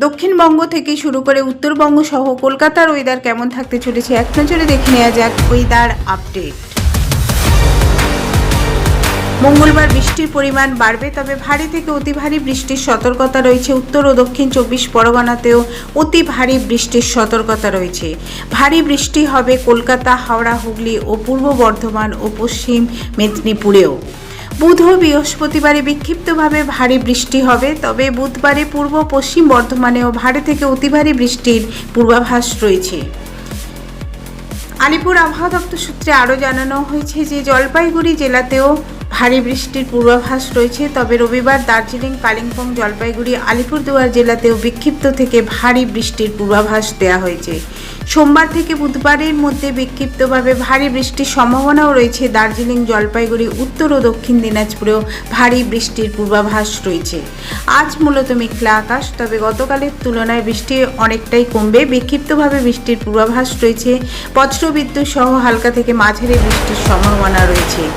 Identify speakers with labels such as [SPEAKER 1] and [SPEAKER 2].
[SPEAKER 1] দক্ষিণবঙ্গ থেকে শুরু করে উত্তরবঙ্গ সহ কলকাতার ওয়েদার কেমন থাকতে চলেছে এক নজরে দেখে নেওয়া যাক ওয়েদার আপডেট মঙ্গলবার বৃষ্টির পরিমাণ বাড়বে, তবে ভারী থেকে অতি ভারী বৃষ্টির সতর্কতা রয়েছে। উত্তর ও দক্ষিণ চব্বিশ পরগনাতেও অতি ভারী বৃষ্টির সতর্কতা রয়েছে। ভারী বৃষ্টি হবে কলকাতা, হাওড়া, হুগলি ও পূর্ব বর্ধমান ও পশ্চিম মেদিনীপুরেও। বুধ ও বৃহস্পতিবারে বিক্ষিপ্তভাবে ভারী বৃষ্টি হবে, তবে বুধবারে পূর্ব পশ্চিম বর্ধমানেও ভারী থেকে অতি ভারী বৃষ্টির পূর্বাভাস রয়েছে। আলিপুর আবহাওয়া দপ্তর সূত্রে আরও জানানো হয়েছে যে জলপাইগুড়ি জেলাতেও ভারী বৃষ্টির পূর্বাভাস রয়েছে, তবে রবিবার দার্জিলিং, কালিম্পং, জলপাইগুড়ি, আলিপুরদুয়ার জেলাতেও বিক্ষিপ্ত থেকে ভারী বৃষ্টির পূর্বাভাস দেওয়া হয়েছে। সোমবার থেকে বুধবারের মধ্যে বিক্ষিপ্তভাবে ভারী বৃষ্টির সম্ভাবনাও রয়েছে। দার্জিলিং, জলপাইগুড়ি, উত্তর ও দক্ষিণ দিনাজপুরেও ভারী বৃষ্টির পূর্বাভাস রয়েছে। আজ মূলত মেঘলা আকাশ, তবে গতকালের তুলনায় বৃষ্টি অনেকটাই কমবে। বিক্ষিপ্তভাবে বৃষ্টির পূর্বাভাস রয়েছে। বজ্রবিদ্যুৎ সহ হালকা থেকে মাঝারি বৃষ্টির সম্ভাবনা রয়েছে।